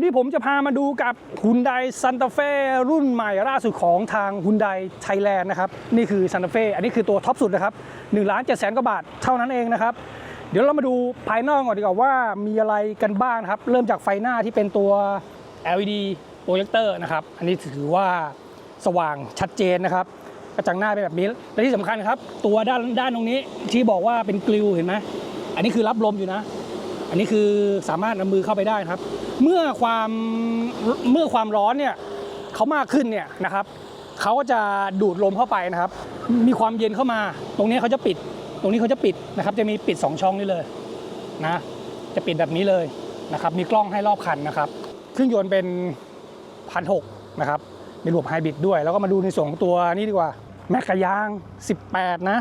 มาครับวันนี้ผมจะพามาดูกับ Hyundai Santa Fe รุ่นใหม่ล่าสุดของทาง Hyundai Thailand นะครับ นี่คือ Santa Fe อันนี้คือตัวท็อปสุดนะครับ1ล้าน7แสนกว่าบาทเท่านั้นเองนะครับ เดี๋ยวเรามาดูภายนอกก่อนดีกว่าว่ามีอะไรกันบ้างครับ เริ่มจากไฟหน้าที่เป็นตัว LED โปรเจคเตอร์นะครับ อันนี้ถือว่าสว่างชัดเจนนะครับกระจังหน้าเป็นแบบนี้ และที่สำคัญครับ ตัวด้านด้านตรงนี้ที่บอกว่าเป็นกริลเห็นไหมอันนี้คือรับลมอยู่นะ อันนี้คือสามารถนำมือเข้าไปได้นะครับ เมื่อความเมื่อความร้อนเนี่ยเขามากขึ้นเนี่ยนะครับเขาก็จะดูดลมเข้าไปนะครับ มีความเย็นเข้ามา ตรงนี้เขาจะปิด ตรงนี้เขาจะปิดนะครับ จะมีปิด 2 ช่องนี่เลยนะจะปิดแบบนี้เลยนะครับ มีกล้องให้รอบคันนะครับ เครื่องยนต์เป็นพันหกนะครับมีระบบไฮบริดด้วย แล้วก็มาดูในส่วนของตัวนี้ดีกว่า แม็กกายาง 18 นะ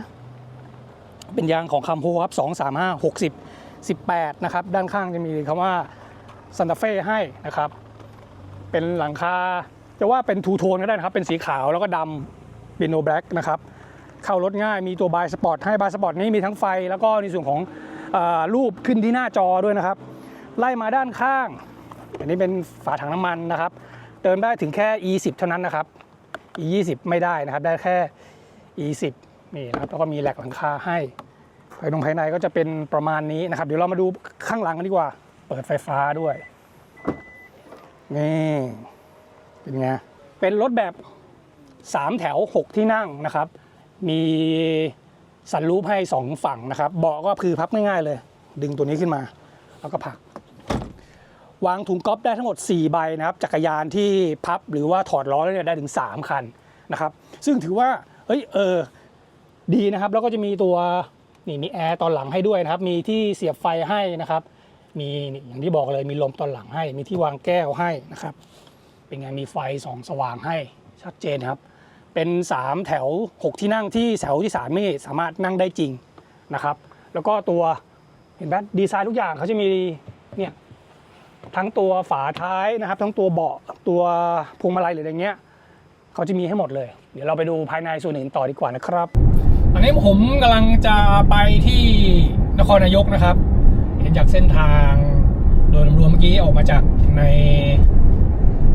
เป็นยางของคัมโพครับ 2 3 5 60 18 นะครับ ด้านข้างจะมีคำว่าซันตาเฟ่ให้นะครับ เป็นหลังคาจะว่าเป็นทูโทนก็ได้นะครับ เป็นสีขาวแล้วก็ดำเป็นโนแบล็กนะครับ เข้ารถง่ายมีตัวบายสปอร์ตให้บายสปอร์ตนี้มีทั้งไฟ แล้วก็ในส่วนของอรูปขึ้นที่หน้าจอด้วยนะครับ ไล่มาด้านข้าง อันนี้เป็นฝาถังน้ำมันนะครับ เติมได้ถึงแค่ E10 เท่านั้นนะครับ E20 ไม่ได้นะครับ ได้แค่ E10 นี่นะครับแล้วก็มีแหลกหลังคาให้ ภายในภายในก็จะเป็นประมาณนี้นะครับ เดี๋ยวเรามาดูข้างหลังกันดีกว่า เปิดไฟฟ้าด้วย นี่เป็นไง เป็นรถแบบ 3 แถว 6 ที่นั่งนะครับ มีสันรูปให้ 2 ฝั่งนะครับเบาะก็คือพับง่ายๆเลย ดึงตัวนี้ขึ้นมา แล้วก็ผัก วางถุงก๊อฟได้ทั้งหมด 4 ใบนะครับ จักรยานที่พับหรือว่าถอดล้อได้ถึง 3 คันนะครับ ซึ่งถือว่าเฮ้ยเออดีนะครับ แล้วก็จะมีตัว นี่มีแอร์ตอนหลังให้ด้วยนะครับ มีที่เสียบไฟให้นะครับ มีนี่อย่างที่บอกเลยมีลมตอนหลังให้ มีที่วางแก้วให้นะครับ เป็นไงมีไฟส่องสว่างให้ชัดเจนครับ เป็น 3 แถว 6 ที่นั่งที่แถวที่3นี่สามารถนั่งได้จริงนะครับ แล้วก็ตัวเห็นไหมดีไซน์ทุกอย่างเขาจะมีเนี่ยทั้งตัวฝาท้ายนะครับ ทั้งตัวเบาะตัวพวงมาลัยหรืออะไรเงี้ยเขาจะมีให้หมดเลย เดี๋ยวเราไปดูภายในส่วนอื่นต่อดีกว่านะครับ อนนี้ผมกำลังจะไปที่นครนายกนะครับ เห็นจากเส้นทางโดยรวมๆเมื่อกี้ออกมาจากใน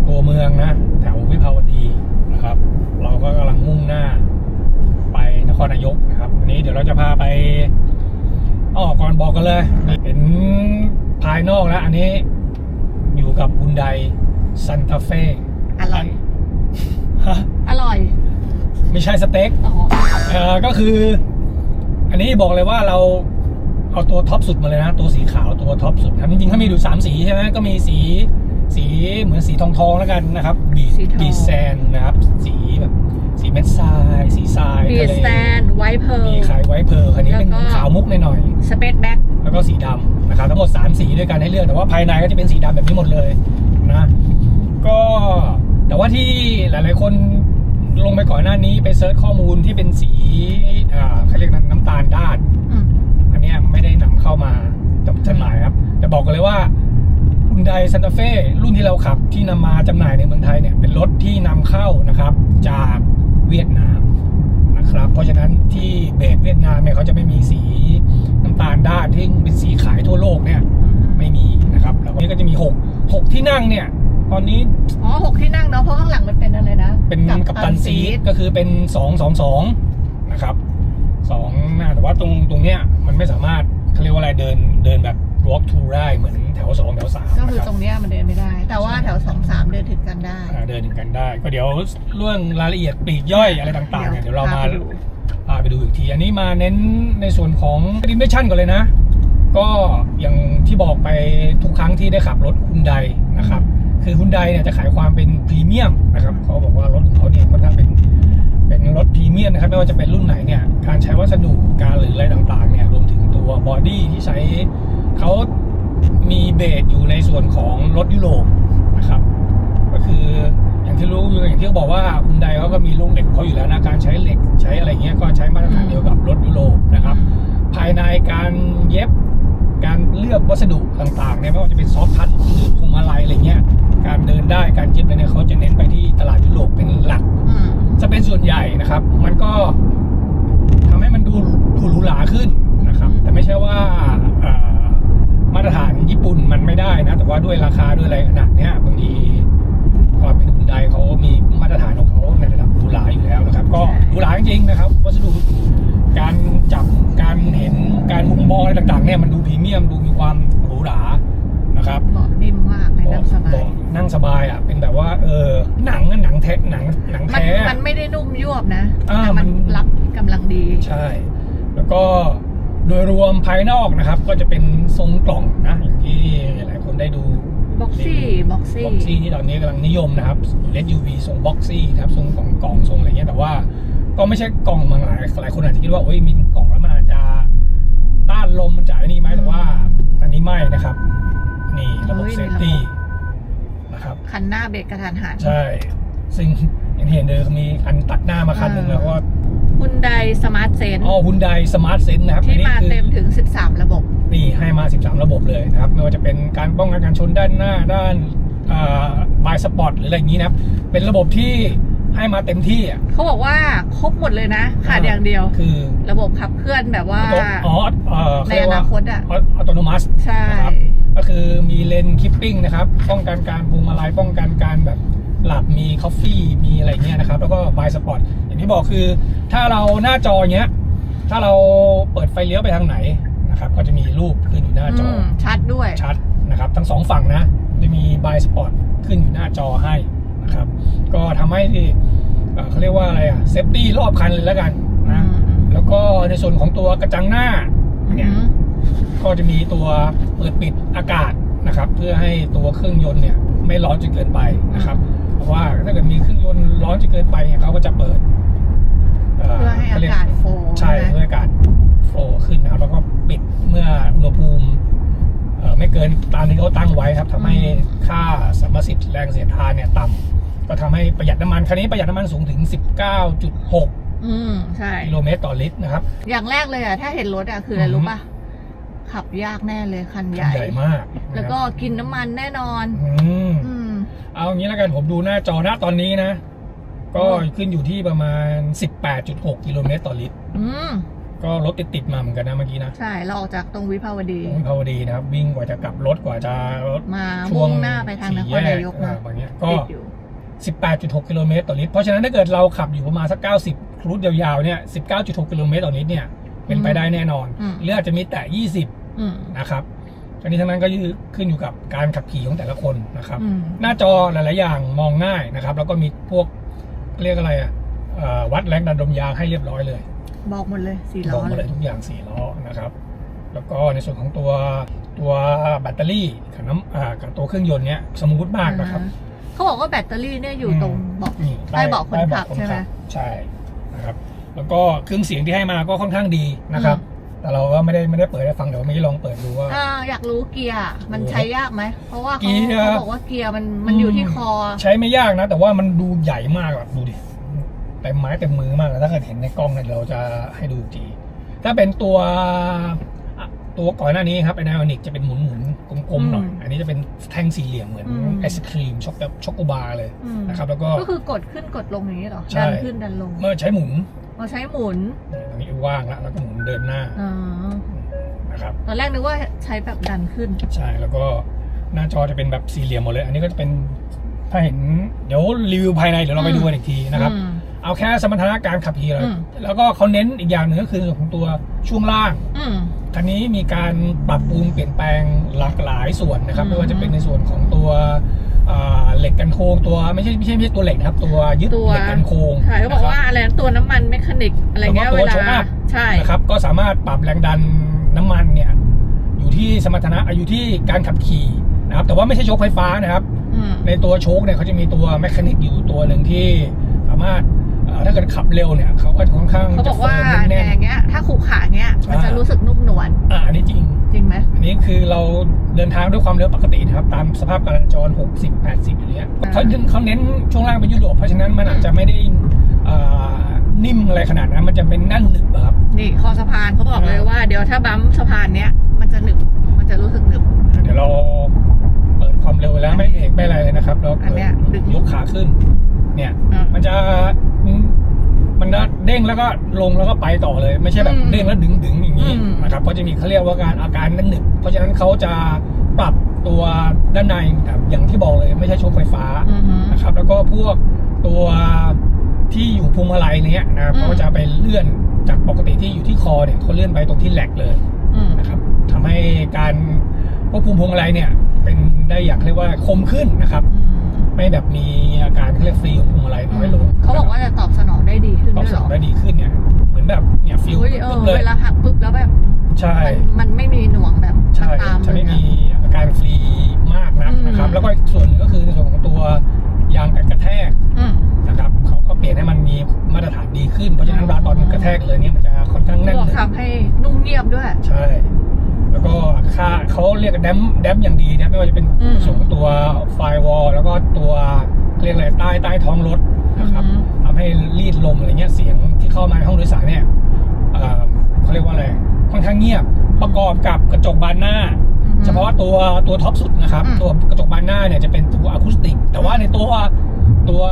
ตัวเมืองนะ แถววิภาวดีนะครับ เราก็กำลังมุ่งหน้า ไปนครนายกนะครับวันนี้เดี๋ยวเราจะพาไปออกก่อนบอกกันเลย เห็นภายนอกแล้ว อันนี้อยู่กับฮุนไดซันตาเฟ่อร่อยฮะอร่อย ไม่ใช่สเต็กอ๋อเอ่อก็คือ อันนี้บอกเลยว่าเราเอาตัวท็อปสุดมาเลยนะ ตัวสีขาวตัวท็อปสุดครับจริงๆเขามีอยู่สามสีใช่ไหมก็มีสีสีเหมือนสีทองทองๆแล้วกันนะครับบีบีแซนนะครับ สีแบบสีเม็ดทรายสีทรายบีทะเลสแตนไวท์เพร์ลมีขายไว้เพอร์คันนี้เป็นแล้วก็ขาวมุกหน่อยสเปซแบ็กๆแล้วก็สีดำนะครับทั้งหมด 3 สีด้วยกันให้เลือกแต่ว่าภายในก็จะเป็นสีดำแบบนี้หมดเลยนะ ก็แต่ว่าที่หลาย ๆ คน ลงไปก่อนหน้านี้ไปเซิร์ชข้อมูลที่เป็นสีอ่าเขาเรียกน้ำตาลด้านอันเนี้ยไม่ได้นำเข้ามาจำจำหน่ายครับ แต่บอกกันเลยว่า h ุ n ไดซันตาเฟ่รุ่นที่เราขับที่นำมาจำหน่ายในเมืองไทยเนี่ยเป็นรถที่นำเข้านะครับ จากเวียดนามนะครับ เพราะฉะนั้นที่เบสเวียดนามเนี่ยเขาจะไม่มีสีน้ำตาลด้านที่เป็นสีขายทั่วโลกเนี่ยไม่มีนะครับ แล้วก็นี่ก็จะมี 6 6 ที่นั่งเนี่ย ตอนนี้อ๋อหกที่นั่งเนาะเพราะข้างหลังมันเป็นอะไรนะ เป็นกัปตันซีทก็คือเป็น2 2 2นะครับสองหน้าแต่ว่าตรงตรงเนี้ยมันไม่สามารถเขาเรียกว่าอะไรเดินเดินแบบ walk through ได้เหมือนแถว2แถว3ก็คือนะคตรับรงเนี้ยมันเดินไม่ได้ แต่ว่าแถวสองสามเดินถึงกันได้อ่าเดินถึงกันได้ ก็เดี๋ยวเรื่องรายละเอียดปลีกย่อยอะไรต่างๆเนี่ยเดี๋ยวเรามาพไปดูพาไปดูอีกที อันนี้มาเน้นในส่วนของดิเมชั่นก่อนเลยนะ ก็อย่างที่บอกไปทุกครั้งที่ได้ขับรถฮุนไดนะ ครับคือฮุนไดเนี่ยจะขายความเป็นพรีเมียมนะครับเขาบอกว่ารถของเขาเนี่ยค่อนข้างเป็นเป็นรถพรีเมียมนะครับไม่ว่าจะเป็นรุ่นไหนเนี่ยการใช้วัสดุการหรืออะไรต่างๆเนี่ยรวมถึงตัวบอดี้ที่ใช้เขามีเบสอยู่ในส่วนของรถยุโรปนะครับ ก็คืออย่างที่รู้อย่างที่เขาบอกว่าฮุนไดเขาก็มีลูกเหล็กของเขาอยู่แล้วนะการใช้เหล็กใช้อะไรเงี้ยก็ใช้มาตรฐานเดียวกับรถยุโรปนะครับ ภายในการเย็บการเลือกวัสดุต่างๆเนี่ยไม่ว่าจะเป็นซอฟต์ทัชหรือพวงมาลัยอะไรเงี้ย การเดินได้การเย็บอะไรเนี่ยเขาจะเน้นไปที่ตลาดยุโรปเป็นหลักอืมจะเป็นส่วนใหญ่นะครับ มันก็ทำให้มันดูดูหรูหราขึ้นนะครับ แต่ไม่ใช่ว่าเอ่อมาตรฐานญี่ปุ่นมันไม่ได้นะ แต่ว่าด้วยราคาด้วยอะไรขนาดงหนัง มัน แท้ มันไม่ได้นุ่มยวบนะ อ่า แต่มัน มัน รับกำลังดี ใช่ แล้วก็โดยรวมภายนอกนะครับ ก็จะเป็นทรงกล่องนะอย่างที่หลายคนได้ดูบ็อกซี่บ็อกซี่บ็อกซี่ที่ตอนนี้กำลังนิยมนะครับ SUV ทรงบ็อกซี่นะครับทรงกล่องกล่องทรงอะไรเงี้ยแต่ว่าก็ไม่ใช่กล่องบางหลายหลายคนอาจจะคิดว่าโอ้ยมีกล่องแล้วมันอาจจะต้านลมมันจะไอ้นี่ไหมแต่ว่าอันนี้ไม่นะครับ นี่ระบบเฮ้ยเซมีฟระบบตี้นะครับคันหน้าเบรกกระทันหันใช่ซึ่งอย่างที่เห็นเดิมมีอันตัดหน้ามาคันหนึ่งแล้วก็ ฮุนไดสมาร์ทเซนอ๋อฮุนไดสมาร์ทเซนนะครับที่อันนี้มาคือเต็มถึง 13 ระบบ นี่ให้มา 13 ระบบเลยนะครับ ไม่ว่าจะเป็นการป้องกันการชนด้านหน้าด้านบายสปอร์ตหรืออะไรอย่างนี้นะครับเป็นระบบที่ให้มาเต็มที่อะเขาบอกว่าครบหมดเลยนะขาดอย่างเดียวคือ ระบบขับเคลื่อนแบบว่าอ๋อเอ่อในเขาเรียอกว่านาคตอะออโตโนมัสใช่นะครับก็คือมีเลนคิปปิ้งนะครับ ป้องกันการพวงมาลัยป้องกันการแบบ หลับมีคอฟฟี่มีอะไรเงี้ยนะครับ แล้วก็บายสปอร์ตอย่างที่บอกคือถ้าเราหน้าจอเงี้ย ถ้าเราเปิดไฟเลี้ยวไปทางไหนนะครับ ก็จะมีรูปขึ้นอยู่หน้าจอมชัดด้วยชัดนะครับ ทั้งสองฝั่งนะ จะมีบายสปอร์ตขึ้นอยู่หน้าจอให้นะครับ ก็ทำให้ที่เอ่อเขาเรียกว่าอะไรอะเซฟตี้รอบคันเลยแล้วกันนะแล้วก็ในส่วนของตัวกระจังหน้าเนี่ยอืมก็จะมีตัวเปิดปิดอากาศนะครับ เพื่อให้ตัวเครื่องยนต์เนี่ยไม่ร้อนจนเกินไปนะครับเพ ราะว่าถ้าเกิดมีเครื่องยนต์ร้อนจนเกินไปเนี่ยเขาก็จะเปิดเพื่อให้อากาศโฟล์ใช่นะเพื่ออากาศโฟลว์ขึ้นนะครับแล้วก็ปิดเมื่ออุณหภูมิเอ่อไม่เกินตามที่เขาตั้งไว้ครับทำให้ค่าสมรรถสิทธิ์แรงเสียดทานเนี่ยต่ำก็ทำให้ประหยัดน้ำมันคันนี้ประหยัดน้ำมันสูงถึง 19.6อืมใช่กิโลเมตรต่อลิตรนะครับ อย่างแรกเลยอะถ้าเห็นรถอะคืออะไรอือฮึรู้ป่ะขับยากแน่เลยคันใหญ่ใหญ่มาก แล้วก็กินน้ำมันแน่นอนอืมอืม เอางี้แล้วกันผมดูหน้าจอหน้าตอนนี้นะ ก็อืมขึ้นอยู่ที่ประมาณ 18.6กิโลเมตรต่อลิตรอืมก็รถติดๆมาเหมือนกันนะเมื่อกี้นะ ใช่ เราออกจากตรงวิภาวดีตรงวิภาวดีนะครับ วิ่งกว่าจะกลับรถกว่าจะรถมาช่วงมุ่งหน้าไปทางนครนายกสี่แอ่นะแบบเนี้ยก็ติดอยู่18.6กิโลเมตรต่อลิตร เพราะฉะนั้นถ้าเกิดเราขับอยู่ประมาณสัก 90 ครูดยาวๆเนี่ย 19.6กิโลเมตรต่อลิตรเนี่ย เป็นไปได้แน่นอนอืมหรืออาจจะมีแต่ 20อืมนะครับ อันนี้ทั้งนั้นก็ขึ้นอยู่กับการขับขี่ของแต่ละคนนะครับอืมหน้าจอหลาย ๆ อย่างมองง่ายนะครับ แล้วก็มีพวกเรียกอะไรอะเอ่อวัดแรงดันลมยางให้เรียบร้อยเลย บอกหมดเลยสี่บล้ออกมาเลเลยยทุกอย่างสี่ล้อนะครับ แล้วก็ในส่วนของตัวตัวแบตเตอรี่กับน้ำอ่ากับตัวเครื่องยนต์เนี้ยสมูทมากนะครับอ่าเขาบอกว่าแบตเตอรี่เนี่ยอยู่ตรงเบาะนี่ใต้เบาะคนขับใต้เาะใช่ไหมใช่นะครับ แล้วก็เครื่องเสียงที่ให้มาก็ค่อนข้างดีนะครับอืม แต่เราก็ไม่ได้ไม่ได้เปิดให้ฟังเดี๋ยวไม่ได้ลองเปิดดูว่า อ่าอยากรู้เกียร์อะมันโอ้ใช้ยากไหม เพราะว่าเกีเขายร์ เขาบอกว่าเกียร์มันมันอยู่ที่คอ ใช้ไม่ยากนะ แต่ว่ามันดูใหญ่มากแบบดูดิเต็มไม้เต็มมือมากเลยถ้าเกิดเห็นในกล้องเนี่ยเราจะให้ดูอีกทีถ้าเป็นตัวอะตัวก่อนหน้านี้ครับไอไนออนิกจะเป็นหมุนหมุนๆกลมๆหน่อย อืมอันนี้จะเป็นแท่งสี่เหลี่ยมเหมือนอืม ไอศครีมช็อกแบบช็อกโกบาร์เลยอืมนะครับ แล้วก็ ก็คือกดขึ้นกดลงอย่างนี้เหรอใช่ ดันขึ้นดันลง เมื่อใช้หมุน เราใช้หมุนตรงนี้ว่างแล้วแล้วก็หมุนเดินหน้าอ๋อนะครับตอนแรกนึกว่าใช้แบบดันขึ้น ใช่แล้วก็หน้าจอจะเป็นแบบสี่เหลี่ยมหมดเลย อันนี้ก็จะเป็นถ้าเห็นเดี๋ยวรีวิวภายในเดี๋ยวเราไปดูกันอีกทีนะครับอืมเอาแค่สมรรถนะการขับขี่เลยอืมแล้วก็เขาเน้นอีกอย่างหนึ่งก็คือในส่วนของตัวช่วงล่างอืมคันนี้มีการปรับปรุงเปลี่ยนแปลงหลากหลายส่วนนะครับอืมไม่ว่าจะเป็นในส่วนของตัวอ่า เหล็กกันโค้งตัวไม่ใช่ไม่ใช่ไม่ใช่ตัวเหล็กนะครับ ตัวยึดตัว เหล็กกันโค้งใช่เขาบอกว่าอะไรนะตัวน้ำมันเมคานิกอะไรเงี้ยแล้วก็เวตัวลาโชว์อัพใช่นะครับ ก็สามารถปรับแรงดันน้ำมันเนี่ย อยู่ที่สมรรถนะอยู่ที่การขับขี่นะครับ แต่ว่าไม่ใช่โชคไฟฟ้านะครับ อืมในตัวโชคเนี่ยเขาจะมีตัวแมคานิกอยู่ตัวหนึ่งที่สามารถเอ่อ ถ้าเกิดขับเร็วเนี่ยเขาก็ค่อนข้างเขาบจะอกว่าเฟิร์มเนี่แน่ยนอย่างเงี้ย ถ้าขู่ขาเงี้ยมันจะอ่ารู้รู้สึกนุ่มนวลๆอ่าอันนี้จริงจริงไหมอันนี้คือเราเดินทางด้วยความเร็วปกตินะครับ ตามสภาพการจราจร 60 80 อยู่เนี้ยอ่าเขาเขาเน้นช่วงล่างเป็นยุโรปเพราะฉะนั้นมันอาจจะไม่ได้อ่านิ่มอะไรขนาดนั้น มันจะเป็นนั่นหนึบอะครับนี่คอสะพานเขาบอกเลยว่าเดี๋ยวถ้าบัมป์สะพานเนี้ยมันจะหนึบมันจะรู้สึกหนึบเดี๋ยวเราเปิดความเร็วแล้วไม่เบรกไม่อะไรเลยนะครับแล้วอันเนี้ยดึงยกขาขึ้น เนี่ยอ่ามันจะ มันจะเด้งแล้วก็ลงแล้วก็ไปต่อเลย ไม่ใช่แบบอืมเด้งแล้วดึงดึงอย่างนี้อืม นะครับเพราะจะมีเขาเรียกว่าการอาการนั่นหนึบเพราะฉะนั้นเขาจะปรับตัวด้านในครับอย่างที่บอกเลยไม่ใช่โชคไฟฟ้า อือฮึ นะครับแล้วก็พวกตัวที่อยู่พวงมาลัยเนี้ยนะครับอืม เขาจะไปเลื่อนจากปกติที่อยู่ที่คอเนี่ยเขาเลื่อนไปตรงที่แหลกเลยอืมนะครับทำให้การควบคุมพวงมาลัยเนี่ยเป็นได้อย่างเรียกว่าคมขึ้นนะครับ อืม ไม่แบบมีอาการเขาเรียกฟรี ใช่ มันมันไม่มีหน่วงแบบใช่ตามจะไม่เลยมีอะอาการฟรีมากนักอืมนะครับ แล้วก็อีกส่วนหนึ่งก็คือในส่วนของตัวยางกันกระแทกอืมนะครับเขาก็เปลี่ยนให้มันมีมาตรฐานดีขึ้นเพราะฉะนั้นเวลาตอนกระแทกเลยเนี่ยมันจะค่อนข้างแน่นบอกหนึบทำให้นุ่มเงียบด้วย ใช่ แล้วก็ค่าเขาเรียกแดมแดมอย่างดีนะไม่ว่าจะเป็นอืมส่วนของตัวไฟวอลแล้วก็ตัวเรียกอะไรใต้ใต้ท้องรถนะครับอือฮึทำให้รีดลมอะไรเงี้ยเสียงที่เข้ามาในห้องโดยสารเนี่ยเอ่อเขาเรียกว่าอะไร ค่อนข้างเงียบ ประกอบกับกระจกบานหน้าอือฮึเฉพาะตัวตัวท็อปสุดนะครับอืมตัวกระจกบานหน้าเนี่ยจะเป็นตัวอะคูสติก แต่ว่าในตัวตัว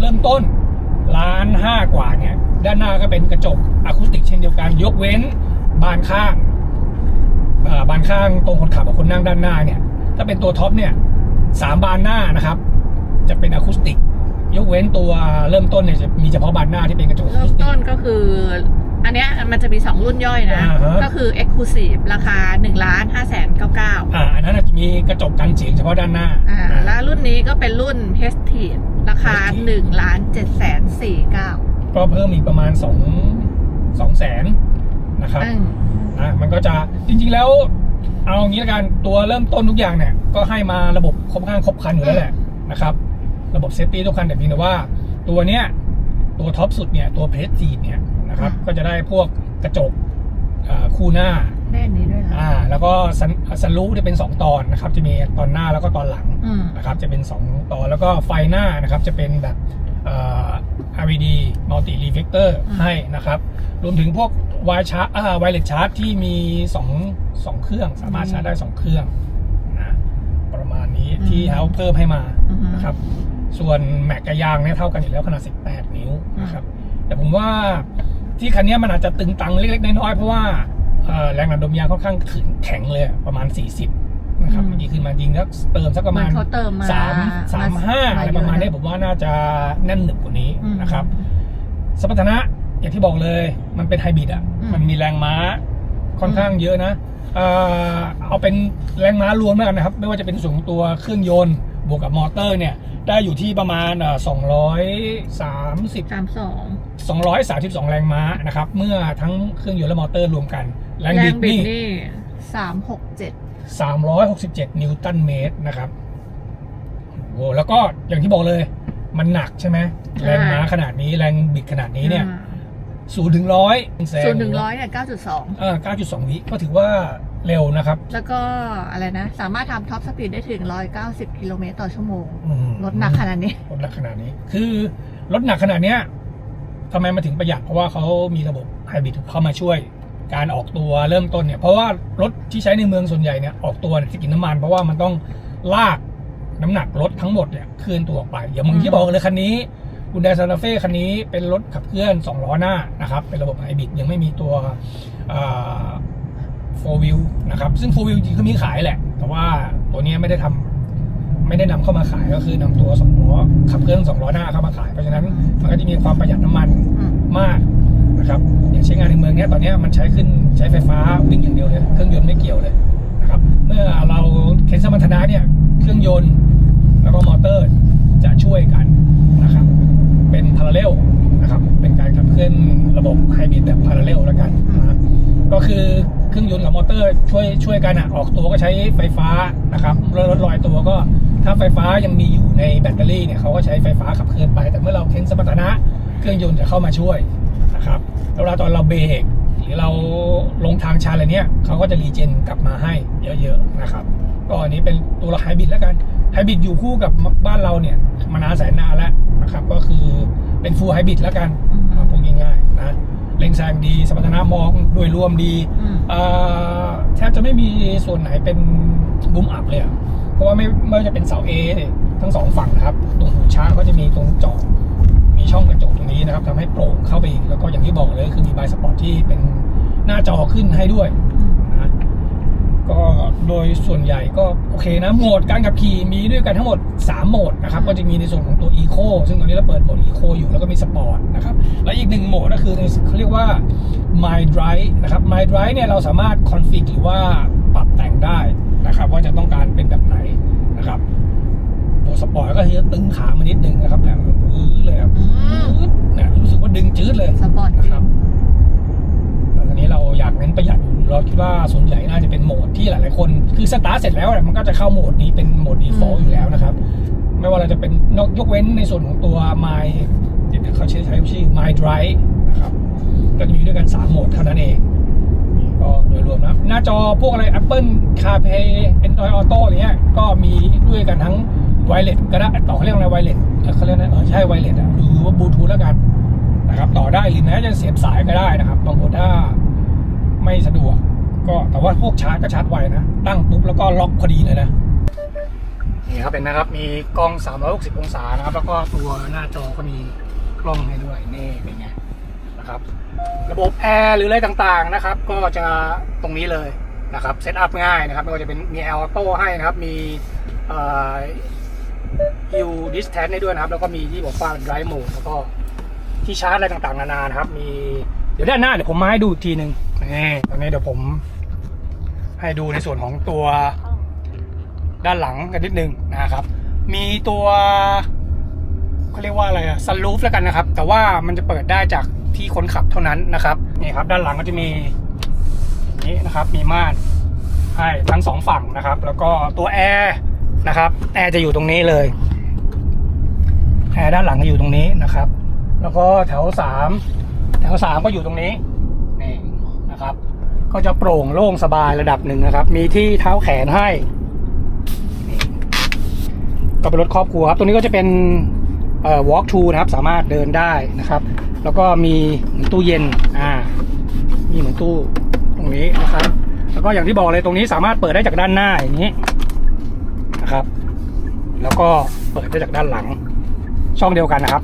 เริ่มต้นล้านห้ากว่าเนี่ยด้านหน้าก็เป็นกระจกอะคูสติกเช่นเดียวกัน ยกเว้นบานข้างอ่าบานข้างตรงคนขับกับคนนั่งด้านหน้าเนี่ย ถ้าเป็นตัวท็อปเนี่ยสามบานหน้านะครับ จะเป็นอะคูสติก ยกเว้นตัวเริ่มต้นเนี่ยจะมีเฉพาะบานหน้าที่เป็นกระจกอะเริ่คูมสติกต้นก็คือ อันเนี้ยมันจะมี 2 รุ่นย่อยนะ อ่าฮะ ก็คือ Exclusive ราคา1ล้าน5แสน99อ่าอันนั้นอาจจะมีกระจกกันเสียงเฉพาะด้านหน้าอ่าอ่าแล้วรุ่นนี้ก็เป็นรุ่น p e s t i g e ราคา Prestige 1ล้าน7แสน49ก็เพิ่มอีกประมาณ2 2แสนนะครับ อืมนะมันก็จะจริงๆแล้ว เอางี้ละกันตัวเริ่มต้นทุกอย่างเนี่ย ก็ให้มาระบบครบข้างครบครันอยู่แล้วแหละนะครับ ระบบเซฟตี้ทุกคันแต่เพียงแต่ว่า ตัวเนี้ยตัวท็อปสุดเนี่ย ตัวเพรสซีดเนี่ย นะครับอืมก็จะได้พวกกระจกอ่าคู่หน้าได้อันนี้ด้วยนะอ่า แล้วก็ซันซันรูฟจะเป็น 2 ตอนนะครับ จะมีตอนหน้าแล้วก็ตอนหลังอืมนะครับ จะเป็น 2 ตอนแล้วก็ไฟหน้านะครับจะเป็นแบบเอ่อ LED multi reflector อืมให้นะครับ รวมถึงพวกไวชาร์จอ่าไวเลสชาร์จที่มี2 2เครื่อง สามารถชาร์จได้ 2 เครื่องนะประมาณนี้ที่เขาเพิ่มให้มาอือฮึนะครับ ส่วนแม็กกับยางเนี่ยเท่ากันอยู่แล้วขนาด 18 นิ้วนะครับ แต่ผมว่า ที่คันนี้มันอาจจะตึงตังเล็กๆน้อยๆเพราะว่าเอ่อแรงดันดมยางค่อนข้างถึงแข็งเลยอะประมาณ 40 นะครับอืมเมื่อกี้ขึ้นมาจริงแล้วเติมสักประมาณเหมือนเขาเติมมาสามสามห้าอะไรประมาณนี้เยผมว่าน่าจะแน่นหนึบกว่านี้อืมนะครับสมรรถนะอย่างที่บอกเลยมันเป็นไฮบริดอะอืมมันมีแรงม้าค่อนข้างเยอะนะเอ่อเอาเป็นแรงม้ารวมแล้วกันนะครับ ไม่ว่าจะเป็นส่วนของตัวเครื่องยนต์ บวกกับมอเตอร์เนี่ย ได้อยู่ที่ประมาณสองร้อยสามสิบสามสอง232แรงม้านะครับ เมื่อทั้งเครื่องยนต์และมอเตอร์รวมกัน แรงแรบิงดบิดนี่นี่สามหกเจ็ด367นิวตันเมตรนะครับโอ้แล้วก็อย่างที่บอกเลย มันหนักใช่ไหมแรงม้าขนาดนี้แรงบิดขนาดนี้เนี่ยศูนย์ถึงร้อยส่วนหนึ่งร้อยเนี่ยเก้าจุดสองเออ9.2วิก็ถือว่า เร็วนะครับ แล้วก็อะไรนะ สามารถทำท็อปสปีดได้ถึง 190 กิโลเมตรต่อชั่วโมงรถหนักขนาดนี้ รถหนักขนาดนี้ คือรถหนักขนาดเนี้ยทำไมมาถึงประหยัดเพราะว่าเขามีระบบไฮบริดเข้ามาช่วย การออกตัวเริ่มต้นเนี่ย เพราะว่ารถที่ใช้ในเมืองส่วนใหญ่เนี่ยออกตัวเนี่จะกินน้ำมัน เพราะว่ามันต้องลากน้ำหนักรถทั้งหมดเนี่ยเคลื่อนตัวออกไป อย่างบางที่บอกเลยคันนี้คุณไดซานาเฟ่คันนี้เป็นรถขับเคลื่อน 2 ล้อหน้านะครับ เป็นระบบไฮบริดยังไม่มีตัวอ 4 wheel นะครับ ซึ่ง4 wheel จริงก็มีขายแหละ แต่ว่าตัวนี้ไม่ได้ทำไม่ได้นำเข้ามาขายก็คือนำตัวสองล้อขับเคลื่อนสองล้อหน้าเข้ามาขาย เพราะฉะนั้นมันก็จะมีความประหยัดน้ำมันมากนะครับอย่างใช้งานในเมืองเนี้ยตอนนี้มันใช้ขึ้นใช้ไฟฟ้าวิ่งอย่างเดียวเลยเครื่องยนต์ไม่เกี่ยวเลยนะครับเมื่อเราเข็นสมรรถนะเนี่ยเครื่องยนต์แล้วก็มอเตอร์จะช่วยกันนะครับเป็นพาราเรลนะครับเป็นการขับเคลื่อนระบบไฮบริดแบบพาราเรลแล้วกันนะก็คือ เครื่องยนต์กับมอเตอร์ช่วยช่วยกันอะออกตัวก็ใช้ไฟฟ้านะครับแล้วรถลอยตัวก็ถ้าไฟฟ้ายังมีอยู่ในแบตเตอรี่เนี่ยเขาก็ใช้ไฟฟ้าขับเคลื่อนไป แต่เมื่อเราเค้นสมรรถนะเครื่องยนต์จะเข้ามาช่วยนะครับแล้วเวลาตอนเราเบรกหรือเราลงทางชันอะไรเนี้ยเขาก็จะรีเจนกลับมาให้เยอะๆนะครับก็อันนี้เป็นตัวไฮบริดแล้วกันไฮบริดอยู่คู่กับบ้านเราเนี่ยมานานแสนนานแล้วนะครับก็คือเป็นฟูลไฮบริดแล้วกันอืมอ่าพูดง่ายๆนะ เร่งแซงดีสมรรถนะมองโดยรวมดีอืมเอ่อแทบจะไม่มีส่วนไหนเป็นบุมอับเลยอะเพราะว่าไม่ไม่ว่าจะเป็นเสาเอทั้งสองฝั่งนะครับ ตรงหูช้างก็จะมีตรงเจาะมีช่องกระจกตรงนี้นะครับทำให้โปร่งเข้าไปอีกแล้วก็อย่างที่บอกเลยคือมีบายสปอร์ตที่เป็นหน้าจอขึ้นให้ด้วยนะ ก็โดยส่วนใหญ่ก็โอเคนะ โหมดการขับขี่มีด้วยกันทั้งหมด 3 โหมดนะครับ ก็จะมีในส่วนของตัว Eco ซึ่งตอนนี้เราเปิดโหมด Eco อยู่แล้วก็มีสปอร์ตนะครับ และอีกหนึ่งโหมดก็คือในเขาเรียกว่า My Drive นะครับ My Drive เนี่ยเราสามารถคอนฟิกหรือว่าปรับแต่งได้นะครับ ว่าจะต้องการเป็นแบบไหนนะครับผตัวสปอร์ตก็จะตึงขามานิดนึงนะครับแบบอื้อเลยครับอืมอื้อเนี่ยรู้สึกว่าดึงจืดเลยสปอร์ตนะครับแต่ตอนนี้เราอยากเน้นประหยัดอยู่ เราคิดว่าส่วนใหญ่น่าจะเป็นโหมดที่หลาย ๆ คน คือสตาร์ทเสร็จแล้วเนี่ยมันก็จะเข้าโหมดนี้เป็นโหมด default อยู่แล้วนะครับ ไม่ว่าเราจะเป็นนอกยกเว้นในส่วนของตัว my เดี๋ยวเขาใช้ใช้ชื่อ my drive นะครับก็จะมีด้วยกัน 3 โหมดเท่านั้นเองนี่ก็โดยรวมนะหน้าจอพวกอะไร Apple CarPlay Android Auto อะไรเงี้ยก็มีด้วยกันทั้ง wireless ก็ได้ต่อเขาเรียกอะไร wireless เอ่อเขาเรียกอะไรเออใช่ wireless อะหรือว่า Bluetooth แล้วกันนะครับต่อได้หรือแม้จะเสียบสายก็ได้นะครับบางคนถ้า ไม่สะดวก ก็แต่ว่าพวกชาร์จก็ชาร์จไวนะ ตั้งปุ๊บแล้วก็ล็อกพอดีเลยนะ นี่ครับเป็นนะครับ มีกล้อง 360 องศานะครับ แล้วก็ตัวหน้าจอก็มีกล้องให้ด้วย นี่เป็นไงนะครับ ระบบแอร์หรืออะไรต่างๆนะครับ ก็จะตรงนี้เลยนะครับ เซตอัพง่ายนะครับ ไม่ว่าจะเป็นมีแอร์ออโต้ให้นะครับ มีเอ่อฮิวดิสแทนให้ด้วยนะครับ แล้วก็มีที่บอกว่าเป็น drive mode แล้วก็ที่ชาร์จอะไรต่างๆ นานานะครับ มี เดี๋ยวด้านหน้าเดี๋ยวผมมาให้ดูอีกทีหนึ่ง นี่ตอนนี้เดี๋ยวผมให้ดูในส่วนของตัวด้านหลังกันนิดนึงนะครับ มีตัวเขาเรียกว่าอะไรอะซันรูฟแล้วกันนะครับ แต่ว่ามันจะเปิดได้จากที่คนขับเท่านั้นนะครับนี่ครับ ด้านหลังก็จะมีนี่นะครับ มีม่านให้ทั้งสองฝั่งนะครับ แล้วก็ตัวแอร์นะครับแอร์จะอยู่ตรงนี้เลยแอร์ด้านหลังจะอยู่ตรงนี้นะครับ แล้วก็แถวสามแถวสามก็อยู่ตรงนี้ นะครับ ก็จะโปร่งโล่งสบายระดับหนึ่งนะครับ มีที่เท้าแขนให้ ก็เป็นรถครอบครัวครับ ตัวนี้ก็จะเป็นเอ่อ walk to นะครับ สามารถเดินได้นะครับ แล้วก็มีเหมือนตู้เย็นอ่ามีเหมือนตู้ตรงนี้นะครับ แล้วก็อย่างที่บอกเลยตรงนี้สามารถเปิดได้จากด้านหน้าอย่างนี้นะครับ แล้วก็เปิดได้จากด้านหลัง ช่องเดียวกันนะครับ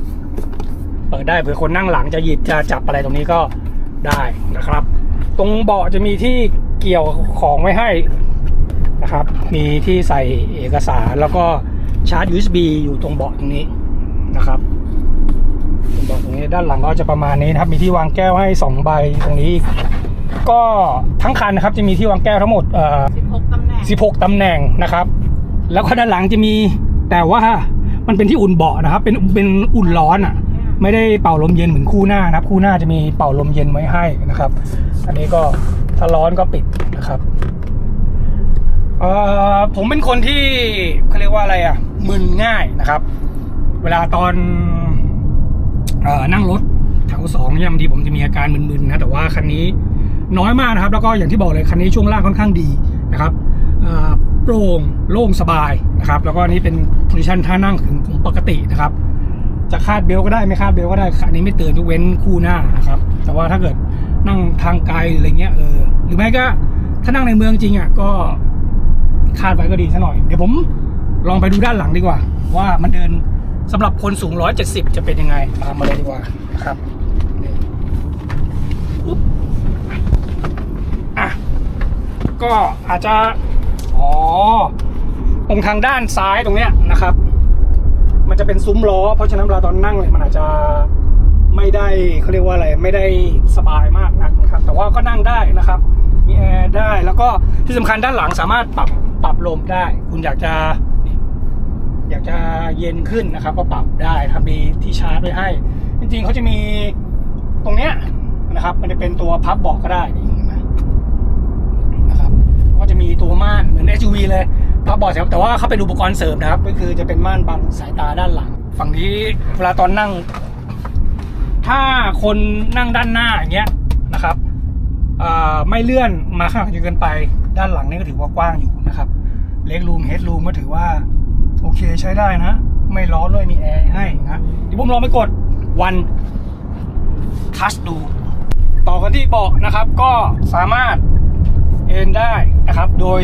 เปิดได้เผื่อคนนั่งหลังจะหยิบจะจับอะไรตรงนี้ก็ได้นะครับ ตรงเบาะจะมีที่เกี่ยวของไว้ให้นะครับ มีที่ใส่เอกสารแล้วก็ชาร์จ USB อยู่ตรงเบาะตรงนี้นะครับตรงเบาะตรงนี้ด้านหลังก็จะประมาณนี้นะครับ มีที่วางแก้วให้2ใบตรงนี้ ก็ทั้งคันนะครับจะมีที่วางแก้วทั้งหมดเอ่อ16ตำแหน่ง16ตำแหน่งนะครับ แล้วก็ด้านหลังจะมีแต่ว่ามันเป็นที่อุ่นเบาะนะครับ เป็นเป็นอุ่นร้อนอะ ไม่ได้เป่าลมเย็นเหมือนคู่หน้านะครับ คู่หน้าจะมีเป่าลมเย็นไว้ให้นะครับ อันนี้ก็ถ้าร้อนก็ปิดนะครับเอ่อผมเป็นคนที่เขาเรียกว่าอะไรอะมึนง่ายนะครับ เวลาตอนเอ่อนั่งรถแถวสองเนี่ยบางทีผมจะมีอาการมึนๆนะแต่ว่าคันนี้น้อยมากนะครับ แล้วก็อย่างที่บอกเลยคันนี้ช่วงล่างค่อนข้างดีนะครับเอ่อโปร่งโล่งสบายนะครับ แล้วก็อันนี้เป็นโพซิชันท่านั่งของปกตินะครับ จะคาดเบลก็ได้ไม่คาดเบลก็ได้อันนี้ไม่เตือนยกเว้นคู่หน้านะครับ แต่ว่าถ้าเกิดนั่งทางไกลอะไรเงี้ยเออหรือไม่ก็ถ้านั่งในเมืองจริงอะก็คาดไว้ก็ดีซะหน่อย เดี๋ยวผมลองไปดูด้านหลังดีกว่า ว่ามันเดินสำหรับคนสูง 170 จะเป็นยังไงตามมาเลยดีกว่านะครับนี่อุ๊บอะก็อาจจะอ๋อตรงทางด้านซ้ายตรงเนี้ยนะครับ มันจะเป็นซุ้มล้อ เพราะฉะนั้นเวลาตอนนั่งเนี่ยมันอาจจะไม่ได้เขาเรียกว่าอะไรไม่ได้สบายมากนักนะครับ แต่ว่าก็นั่งได้นะครับ มีแอร์ได้แล้วก็ที่สำคัญด้านหลังสามารถปรับปรับลมได้ คุณอยากจะ อยากจะเย็นขึ้นนะครับ ก็ปรับได้ครับมีที่ชาร์จไว้ให้ จริงๆเขาจะมีตรงเนี้ยนะครับ มันจะเป็นตัวพับเบาะก็ได้นะนไหมนะครับก็จะมีตัวม่านเหมือน SUV เลย พับบอร์ดครับแต่ว่าเขาเป็นอุปกรณ์เสริมนะครับ ก็คือจะเป็นม่านบังสายตาด้านหลัง ฝั่งนี้เวลาตอนนั่ง ถ้าคนนั่งด้านหน้าอย่างเงี้ยนะครับอ่าไม่เลื่อนมาข้างหลังจนเกินไป ด้านหลังนี่ก็ถือว่ากว้างอยู่นะครับเล็กรูมเฮดรูมก็ถือว่า โอเคใช้ได้นะ ไม่ร้อนด้วยมีแอร์ให้นะเดี๋ยวผมลองไปกดวันทัชดู ต่อกันที่เบาะนะครับ ก็สามารถเอนได้นะครับ โดย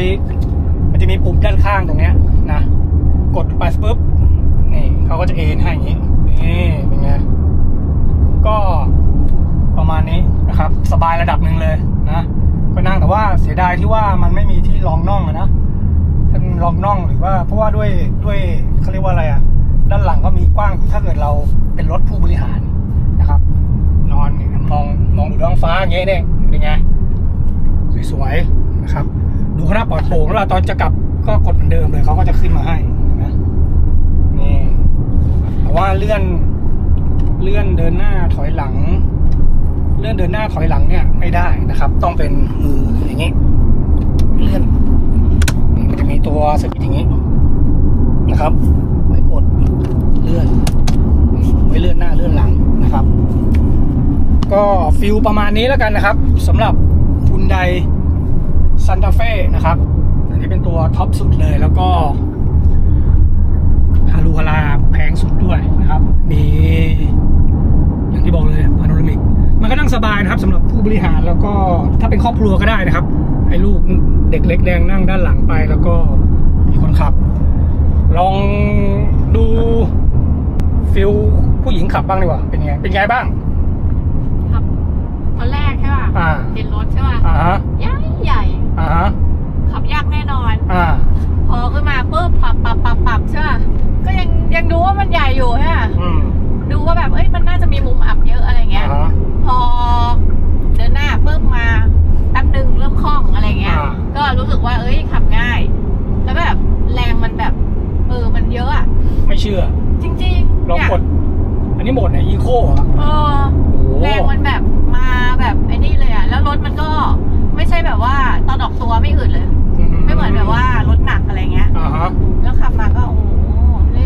มันจะมีปุ่มด้านข้างตรงเนี้ยนะ กดไปปุ๊บ นี่เขาก็จะเอนให้อย่างนี้ นี่เป็นไง ก็ประมาณนี้นะครับ สบายระดับหนึ่งเลยนะ ก็นั่งแต่ว่าเสียดายที่ว่ามันไม่มีที่รองน่องนะท่านรองน่องหรือว่าเพราะว่าด้วยด้วยเขาเรียกว่าอะไรอะด้านหลังก็มีกว้างถ้าเกิดเราเป็นรถผู้บริหารนะครับ นอนมองมองดูท้องฟ้าอย่างเงี้ยเนี่ยเป็นไงสวยๆนะครับ ดูคณะปลอดโปร่งแล้วเราตอนจะกลับก็กดเหมือนเดิมเลยเขาก็จะขึ้นมาให้นะนี่แต่ว่าเลื่อนเลื่อนเดินหน้าถอยหลัง เลื่อนเดินหน้าถอยหลังเนี่ยไม่ได้นะครับ ต้องเป็นมืออย่างนี้ เลื่อนนี่มันจะมีตัวสวิตช์อย่างนี้นะครับไว้กดเลื่อนไว้เลื่อนหน้าเลื่อนหลังนะครับ ก็ฟิลประมาณนี้แล้วกันนะครับสำหรับคุณได ซันตาเฟ่นะครับอันนี้เป็นตัวท็อปสุดเลยแล้วก็ฮารูฮาราแพงสุดด้วยนะครับ มีอย่างที่บอกเลยพาโนรามิก มันก็นั่งสบายนะครับสำหรับผู้บริหารแล้วก็ถ้าเป็นครอบครัวก็ได้นะครับให้ลูกเด็กเล็กแดงนั่งด้านหลังไปแล้วก็มีคนขับ ลองดูฟิลผู้หญิงขับบ้างดีกว่าเป็นไงเป็นไงบ้าง ตอนแรกใช่ป่ะอ่า เห็นรถใช่ป่ะอ่าฮะใหญ่ใหญ่อ่าฮะขับยากแน่นอน อ่า พอขึ้นมาปุ๊บปรับปรับปรับปรับใช่ป่ะก็ยังยังดูว่ามันใหญ่อยู่ฮะอืมดูว่าแบบเอ้ยมันน่าจะมีมุมอับเยอะอะไรเงี้อ่าย ฮะ พอเดินหน้าปุ๊บมาแป๊บหนึ่งเริ่มคล่องอะไรเงี้ย อ่า ก็รู้สึกว่าเอ้ยขับง่าย แล้วแบบแรงมันแบบเออมันเยอะอะไม่เชื่อจริงๆลองเนี่ยกด อันนี้โหมดไหนอีโคอะเออโอ้โห แรงมันแบบมาแบบไอ้นี่เลยอะแล้วรถมันก็ไม่ใช่แบบว่าตอนออกตัวไม่อืดเลย ไม่เหมือนแบบว่ารถหนักอะไรเงี้ย อ่าฮะแล้วขับมาก็โอ้โห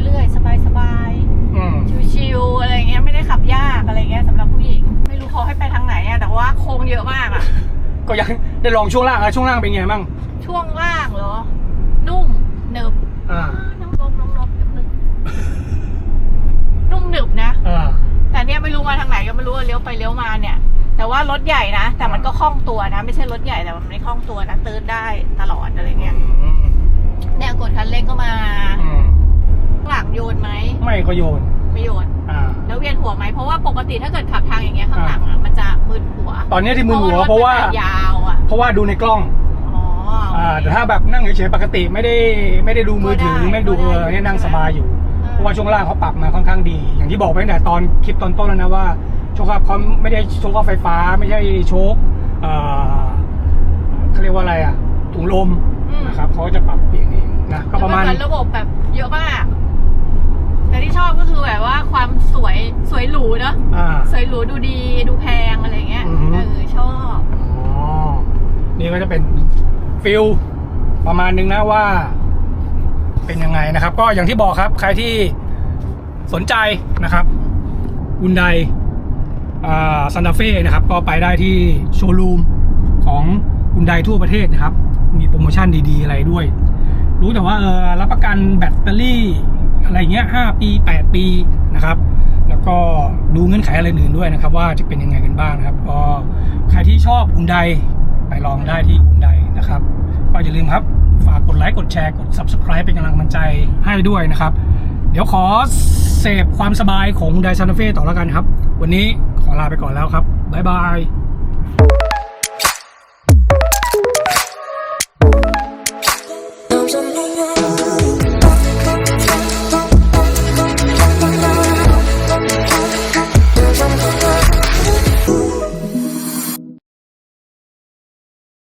เรื่อยๆ สบายอืมๆ ชิวๆ อะไรเงี้ย ไม่ได้ขับยากอะไรเงี้ยสำหรับผู้หญิง ไม่รู้เขาให้ไปทางไหนอะแต่ว่าโค้งเยอะมากอะก็ยังได้ลองช่วงล่างอะช่วงล่างเป็นไงบ้างช่วงล่างเหรอ นุ่มหนึบอ่า น้ำลบน้ำลบนิดนึงนุ่มหนึบนะ อ่า แต่เนี่ยไม่รู้มาทางไหนก็ไม่ รู้ว่าเลี้ยวไปเลี้ยวมาเนี่ย แต่ว่ารถใหญ่นะ แต่มันก็คล่องตัวนะ ไม่ใช่รถใหญ่แต่มันไม่คล่องตัวนะตื่นได้ตลอดอะไรเงี้ยอืมเนี่ยกดคันเร่งก็มาอืมข้างหลังโยนไหมไม่ก็โยนไม่โยนอ่าแล้วเวียนหัวไหมเพราะว่าปกติถ้าเกิดขับทางอย่างเงี้ยข้างหลังอะมันจะมึนหัว ตอนนี้ที่มือหัวเพราะว่าถมันยาวอะเพราะว่าดูในกล้องอ๋ออ่อ่าแต่ถ้าแบบนั่งเฉยๆปกติไม่ได้ไม่ได้ดูมือถือก็ได้ไม่ได้ดูก็เอได้อเนี่ยนั่งใช่สไหมบายอยู่ เพราะว่าช่วงล่างเขาปรับมาค่อนข้างดี อย่างที่บอกไปตั้งแต่ตอนคลิปตอนต้นแล้วนะว่า โชคอัพเขาไม่ได้โชคอัพไฟฟ้า ไม่ใช่โชคเอ่อเขาเรียกว่าอะไรอะถุงลมอืมนะครับเขาก็จะปรับเปลี่ยนเองนะก็ประมาณแล้วนระบบแบบเยอะมากแต่ที่ชอบก็คือแบบว่าความสวยสวยหรูเนอะอ่าสวยหรูดูดีดูแพงอะไรเงี้ยอือฮึเออชอบอ๋อนี่ก็จะเป็นฟิลประมาณนึงนะว่า เป็นยังไงนะครับ ก็อย่างที่บอกครับ ใครที่สนใจนะครับอุนได ซันตาเฟ่นะครับ ก็ไปได้ที่โชว์รูมของอุนไดทั่วประเทศนะครับ มีโปรโมชั่นดีๆ อะไรด้วย รู้แต่ว่าเออรับประกันแบตเตอรี่อะไรเงี้ย5ปี 8 ปีนะครับ แล้วก็ดูเงื่อนไขอะไรอื่นด้วยนะครับ ว่าจะเป็นยังไงกันบ้างนะครับ ก็ใครที่ชอบอุนไดไปลองได้ที่อุนไดนะครับ ก็อย่าลืมครับ ฝากกดไลค์กดแชร์กด Subscribe เป็นกำลังใจให้ด้วยนะครับ เดี๋ยวขอเสพความสบายของไดซานเฟ่ต่อแล้วกันครับ วันนี้ ขอลาไปก่อนแล้วครับ บ๊ายบาย